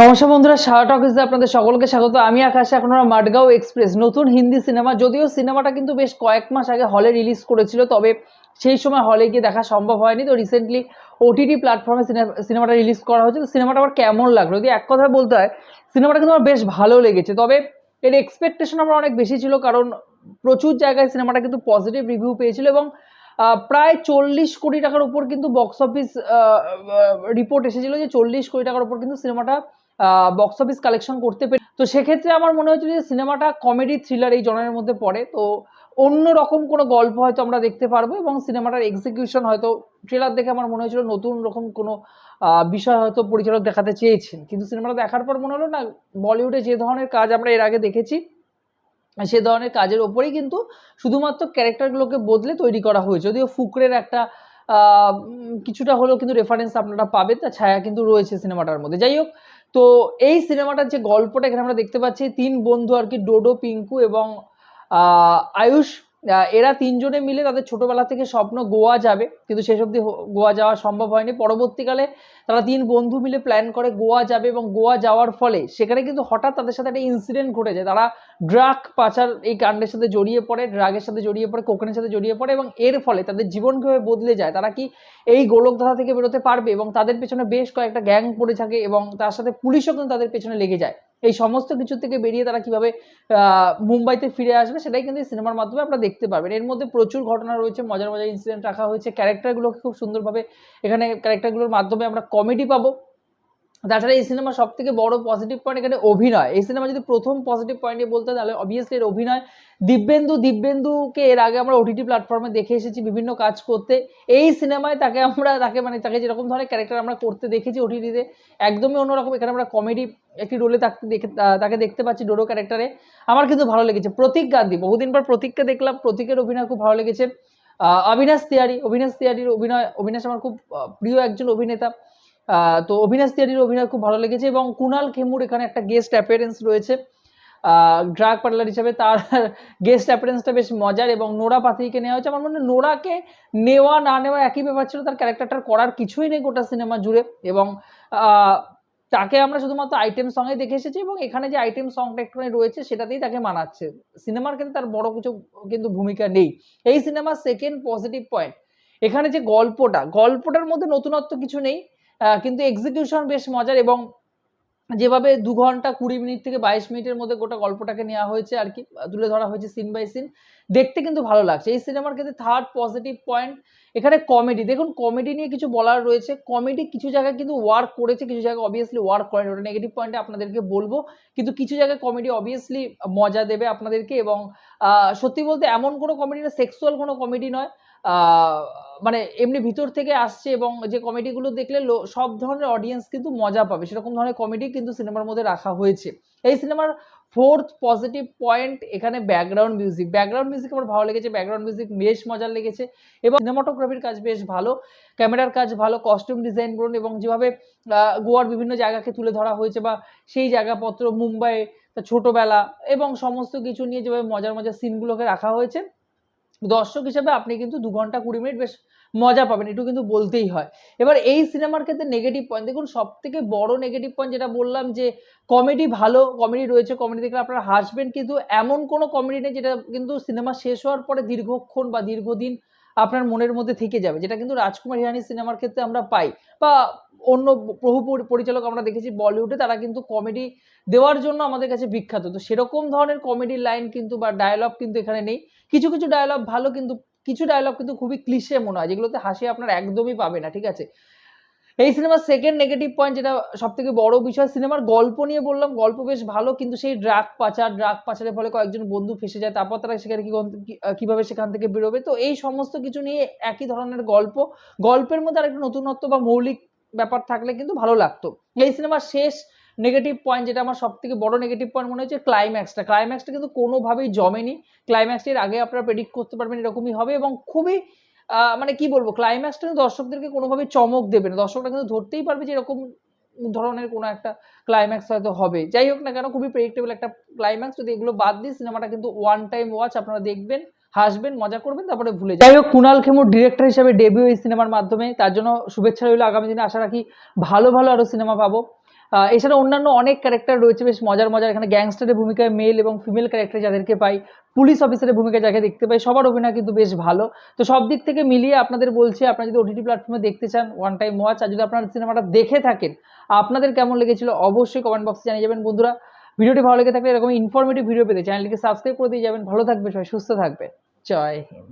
নমস্কার বন্ধুরা শার্ট অফিসে আপনাদের সকলকে স্বাগত। আমি আকাশ, এখন আমরা মাডগাঁও এক্সপ্রেস, নতুন হিন্দি সিনেমা। যদিও সিনেমাটা কিন্তু বেশ কয়েক মাস আগে হলে রিলিজ করেছিল, তবে সেই সময় হলে গিয়ে দেখা সম্ভব হয়নি। তো রিসেন্টলি ওটিটি প্ল্যাটফর্মে সিনেমাটা রিলিজ করা হয়েছে। তো সিনেমাটা আমার কেমন লাগল? যদি এক কথা বলতে হয়, সিনেমাটা কিন্তু আমার বেশ ভালো লেগেছে। তবে এর এক্সপেকটেশন আমার অনেক বেশি ছিল, কারণ প্রচুর জায়গায় সিনেমাটা কিন্তু পজিটিভ রিভিউ পেয়েছিল এবং প্রায় চল্লিশ কোটি টাকার উপর কিন্তু বক্স অফিস রিপোর্ট এসেছিল যে চল্লিশ কোটি টাকার উপর কিন্তু সিনেমাটা বক্স অফিস কালেকশন করতে পেরে তো সেক্ষেত্রে আমার মনে হয়েছিল যে সিনেমাটা কমেডি থ্রিলার এই জনের মধ্যে পড়ে। তো অন্য রকম কোনো গল্প হয়তো আমরা দেখতে পারব এবং সিনেমাটার এক্সিকিউশন হয়তো ট্রেলার দেখে আমার মনে হয়েছিল নতুন রকম কোনো বিষয় হয়তো পরিচালক দেখাতে চেয়েছেন। কিন্তু সিনেমাটা দেখার পর মনে হলো, না, বলিউডে যে ধরনের কাজ আমরা এর আগে দেখেছি, সে ধরনের কাজের ওপরেই কিন্তু শুধুমাত্র ক্যারেক্টারগুলোকে বদলে তৈরি করা হয়েছে। যদিও ফুকরের একটা কিছুটা হলেও কিন্তু রেফারেন্স আপনারা পাবেন, তার ছায়া কিন্তু রয়েছে সিনেমাটার মধ্যে। যাই হোক তো এই সিনেমাটার যে গল্পটা এখানে আমরা দেখতে পাচ্ছি, তিন বন্ধু আর কি, ডোডো, পিঙ্কু এবং আয়ুষ এরা তিনজনে মিলে তাদের ছোটবেলা থেকে স্বপ্ন গোয়া যাবে। কিন্তু শেষ অবধি গোয়া যাওয়া সম্ভব হয়নি। পরবর্তীকালে তারা তিন বন্ধু মিলে প্ল্যান করে গোয়া যাবে এবং গোয়া যাওয়ার ফলে সেখানে কিন্তু হঠাৎ তাদের সাথে একটা ইনসিডেন্ট ঘটে যায়। তারা ড্রাগ পাচার এই কাণ্ডের সাথে জড়িয়ে পড়ে ড্রাগের সাথে জড়িয়ে পড়ে কোকেনের সাথে জড়িয়ে পড়ে এবং এর ফলে তাদের জীবন কীভাবে বদলে যায় তারা কি এই গোলকধারা থেকে বেরোতে পারবে এবং তাদের পেছনে বেশ কয়েকটা গ্যাং পড়ে থাকে এবং তার সাথে পুলিশও কিন্তু তাদের পেছনে লেগে যায়। এই সমস্ত কিছু থেকে বেরিয়ে তারা কীভাবে মুম্বাইতে ফিরে আসবে সেটাই কিন্তু সিনেমার মাধ্যমে আপনারা দেখতে পারবেন। এর মধ্যে প্রচুর ঘটনা রয়েছে, মজার মজার ইনসিডেন্ট রাখা হয়েছে। ক্যারেক্টারগুলোকে খুব সুন্দরভাবে এখানে ক্যারেক্টারগুলোর মাধ্যমে আমরা কমেডি পাবো। তাছাড়া এই সিনেমার সব থেকে বড় পজিটিভ পয়েন্ট এখানে অভিনয়। এই সিনেমা যদি প্রথম পজিটিভ পয়েন্টে বলতে, তাহলে অবভিয়াসলি এর অভিনয়, দিব্যেন্দু, দিব্যেন্দুকে এর আগে আমরা ওটিটি প্ল্যাটফর্মে দেখে এসেছি বিভিন্ন কাজ করতে। এই সিনেমায় তাকে আমরা, তাকে মানে তাকে যেরকম ধরনের ক্যারেক্টার আমরা করতে দেখেছি ওটিটিতে একদমই অন্যরকম। এখানে আমরা কমেডি একটি রোলে তাকে দেখে, তাকে দেখতে পাচ্ছি ডোডো ক্যারেক্টারে আমার কিন্তু ভালো লেগেছে। প্রতীক গান্ধী, বহুদিন পর প্রতীককে দেখলাম। প্রতীকের অভিনয় খুব ভালো লেগেছে। অবিনাশ তিওয়ারি, অবিনাশ তিওয়ারির অভিনয়, অবিনাশ আমার খুব প্রিয় একজন অভিনেতা। তো অবিনাশ তিওয়ারির অভিনয় খুব ভালো লেগেছে এবং কুনাল খেমুর এখানে একটা গেস্ট অ্যাপিয়ারেন্স রয়েছে। ড্রাগ পার্লার হিসাবে তার গেস্ট অ্যাপিয়ারেন্সটা বেশ মজার এবং নোরা পাতিকে নেওয়া হয়েছে। আমার মনে হয় নোরাকে নেওয়া, না নেওয়া একই ব্যাপার ছিল। তার ক্যারেক্টারটার করার কিছুই নেই গোটা সিনেমা জুড়ে এবং তাকে আমরা শুধুমাত্র আইটেম সঙ্গে দেখে এসেছি এবং এখানে যে আইটেম সংটা একটুখানি রয়েছে সেটাতেই তাকে মানাচ্ছে। সিনেমার ক্ষেত্রে তার বড় কিছু কিন্তু ভূমিকা নেই। এই সিনেমার সেকেন্ড পজিটিভ পয়েন্ট এখানে যে গল্পটা, গল্পটার মধ্যে নতুনত্ব কিছু নেই। কিন্তু এক্সিকিউশন বেশ মজার এবং যেভাবে দু ঘণ্টা কুড়ি মিনিট থেকে বাইশ মিনিটের মধ্যে গোটা গল্পটাকে নেওয়া হয়েছে আর কি তুলে ধরা হয়েছে সিন বাই সিন দেখতে কিন্তু ভালো লাগছে। এই সিনেমার ক্ষেত্রে থার্ড পজিটিভ পয়েন্ট এখানে কমেডি দেখুন কমেডি নিয়ে কিছু বলার রয়েছে। কমেডি কিছু জায়গায় কিন্তু ওয়ার্ক করেছে, কিছু জায়গায় অবভিয়াসলি ওয়ার্ক করেনি। ওটা নেগেটিভ পয়েন্টে আপনাদেরকে বলব। কিন্তু কিছু জায়গায় কমেডি অবভিয়াসলি মজা দেবে আপনাদেরকে এবং সত্যি বলতে এমন কোনো কমেডি না সেক্সুয়াল কোনো কমেডি নয়। মানে এমনি ভিতর থেকে আসছে এবং যে কমেডিগুলো দেখলে সব ধরনের অডিয়েন্স কিন্তু মজা পাবে। সেরকম ধরনের কমেডি কিন্তু সিনেমার মধ্যে রাখা হয়েছে। এই সিনেমার ফোর্থ পজিটিভ পয়েন্ট এখানে ব্যাকগ্রাউন্ড মিউজিক ব্যাকগ্রাউন্ড মিউজিক আমার ভালো লেগেছে। ব্যাকগ্রাউন্ড মিউজিক বেশ মজার লেগেছে এবং সিনেমাটোগ্রাফির কাজ বেশ ভালো ক্যামেরার কাজ ভালো কস্টিউম ডিজাইন করুন এবং যেভাবে গোয়ার বিভিন্ন জায়গাকে তুলে ধরা হয়েছে বা সেই জায়গাপত্র, মুম্বাই ছোটবেলা এবং সমস্ত কিছু নিয়ে যেভাবে মজার মজার সিনগুলোকে রাখা হয়েছে। দর্শক হিসেবে আপনি কিন্তু দু ঘণ্টা কুড়ি মিনিট বেশ মজা পাবেন একটু কিন্তু বলতেই হয়। এবার এই সিনেমার ক্ষেত্রে নেগেটিভ পয়েন্ট দেখুন সব থেকে বড় নেগেটিভ পয়েন্ট যেটা বললাম যে কমেডি ভালো কমেডি রয়েছে কমেডি দেখলে আপনারা হাসবেন, কিন্তু এমন কোনো কমেডি নেই যেটা কিন্তু সিনেমা শেষ হওয়ার পরে দীর্ঘক্ষণ বা দীর্ঘদিন আপনার মনের মধ্যে থেকে যাবে, যেটা কিন্তু রাজকুমার হিরানি সিনেমার ক্ষেত্রে আমরা পাই। বা অন্য বহু পরি- পরিচালক আমরা দেখেছি বলিউডে, তারা কিন্তু কমেডি দেওয়ার জন্য আমাদের কাছে বিখ্যাত। তো সেরকম ধরনের কমেডি লাইন কিন্তু বা ডায়লগ কিন্তু এখানে নেই। কিছু কিছু ডায়লগ ভালো কিন্তু, কিছু ডায়লগ কিন্তু খুবই ক্লিশে মনে হয়, যেগুলোতে হাসি আপনার একদমই পাবে না, ঠিক আছে? এই সিনেমার সেকেন্ড নেগেটিভ পয়েন্ট যেটা সব থেকে বড় বিষয়, সিনেমার গল্প নিয়ে বললাম, গল্প বেশ ভালো, কিন্তু সেই ড্রাগ পাচার ড্রাগ পাচারের ফলে কয়েকজন বন্ধু ফেসে যায়, তারপর তারা সেখানে কীভাবে সেখান থেকে বেরোবে? তো এই সমস্ত কিছু নিয়ে একই ধরনের গল্প। গল্পের মধ্যে আরেকটু নতুনত্ব বা মৌলিক ব্যাপার থাকলে কিন্তু ভালো লাগতো। এই সিনেমার শেষ নেগেটিভ পয়েন্ট যেটা আমার সব থেকে বড় নেগেটিভ পয়েন্ট মনে হচ্ছে ক্লাইম্যাক্সটা ক্লাইম্যাক্সটা কিন্তু কোনোভাবেই জমেনি। ক্লাইম্যাক্সের আগে আপনারা প্রেডিক্ট করতে পারবেন এরকমই হবে এবং খুবই মানে কি বলব ক্লাইম্যাক্সটা কিন্তু দর্শকদেরকে কোনোভাবে চমক দেবে না। দর্শকরা কিন্তু ধরতেই পারবে যে এরকম ধরনের কোনো একটা ক্লাইম্যাক্স হয়তো হবে। যাই হোক না কেন, খুবই প্রেডিক্টেবল একটা ক্লাইম্যাক্স যদি এগুলো বাদ দিই সিনেমাটা কিন্তু ওয়ান টাইম ওয়াচ আপনারা দেখবেন। হাসবেন, মজা করবেন, তারপরে ভুলে যাই হোক, কুনাল খেমুর ডিরেক্টর হিসেবে ডেবিউ এই সিনেমার মাধ্যমে, তার জন্য শুভেচ্ছা রইল আগামী দিনে। আশা রাখি ভালো ভালো আরও সিনেমা পাবো। এছাড়া অন্যান্য অনেক ক্যারেক্টার রয়েছে, বেশ মজার মজার। এখানে গ্যাংস্টারের ভূমিকায় মেল এবং ফিমেল ক্যারেক্টার যাদেরকে পাই পুলিশ অফিসারের ভূমিকা যাকে দেখতে পাই, সবার অভিনয় কিন্তু বেশ ভালো। তো সব দিক থেকে মিলিয়ে আপনাদের বলছি, আপনারা যদি ওটিটি প্ল্যাটফর্মে দেখতে চান ওয়ান টাইম ওয়াচ আর যদি আপনারা সিনেমাটা দেখে থাকেন, আপনাদের কেমন লেগেছিল অবশ্যই কমেন্ট বক্সে জানিয়ে যাবেন। বন্ধুরা, ভিডিওটি ভালো লেগে থাকলে এরকম ইনফরমেটিভ ভিডিও পেতে চ্যানেলটিকে সাবস্ক্রাইব করে দিয়ে যাবেন। ভালো থাকবে সবাই, সুস্থ থাকবে জয়। হিন্দ